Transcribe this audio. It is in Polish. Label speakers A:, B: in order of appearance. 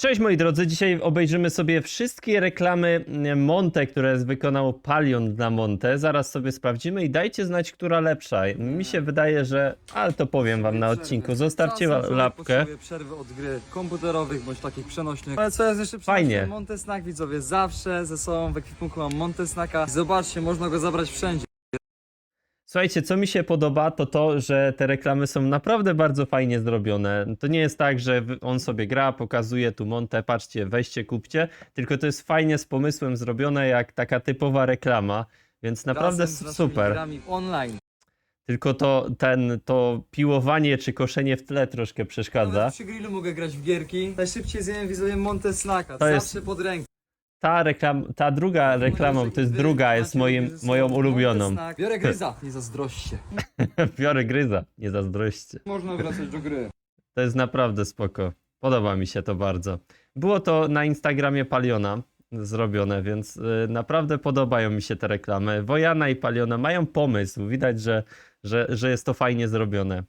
A: Cześć moi drodzy, dzisiaj obejrzymy sobie wszystkie reklamy mm, Monte, które wykonał Palion dla Monte. Zaraz sobie sprawdzimy i dajcie znać, która lepsza. Mi się wydaje, że... Ale to powiem wam na odcinku. Zostawcie
B: Czasem człowiek
A: lapkę.
B: potrzebuje przerwy od gry komputerowych bądź takich przenośnych. Ale co jest jeszcze
A: Fajnie.
B: przenośne? Montesnack widzowie, zawsze ze sobą w ekwipunku mam Montesnacka. Zobaczcie, można go zabrać wszędzie.
A: Słuchajcie, co mi się podoba, to to, że te reklamy są naprawdę bardzo fajnie zrobione. To nie jest tak, że on sobie gra, pokazuje tu Monte, patrzcie, weźcie, kupcie, tylko to jest fajnie z pomysłem zrobione, jak taka typowa reklama, więc naprawdę
B: Razem z
A: super.
B: grami online.
A: Tylko to, ten, to piłowanie czy koszenie w tle troszkę przeszkadza.
B: Nawet przy grillu mogę grać w gierki. Najszybciej zjem widzowie Montesnacka,
A: To
B: zawsze
A: jest-
B: pod ręką.
A: Ta, reklam, ta druga reklamą, to jest druga, jest moim, moją ulubioną.
B: Biorę gryza, nie zazdroście.
A: Biorę gryza, nie zazdroście.
B: Można wracać do gry.
A: To jest naprawdę spoko. Podoba mi się to bardzo. Było to na Instagramie Paliona zrobione, więc y, naprawdę podobają mi się te reklamy. Wojana i Paliona mają pomysł. Widać, że, że, że jest to fajnie zrobione.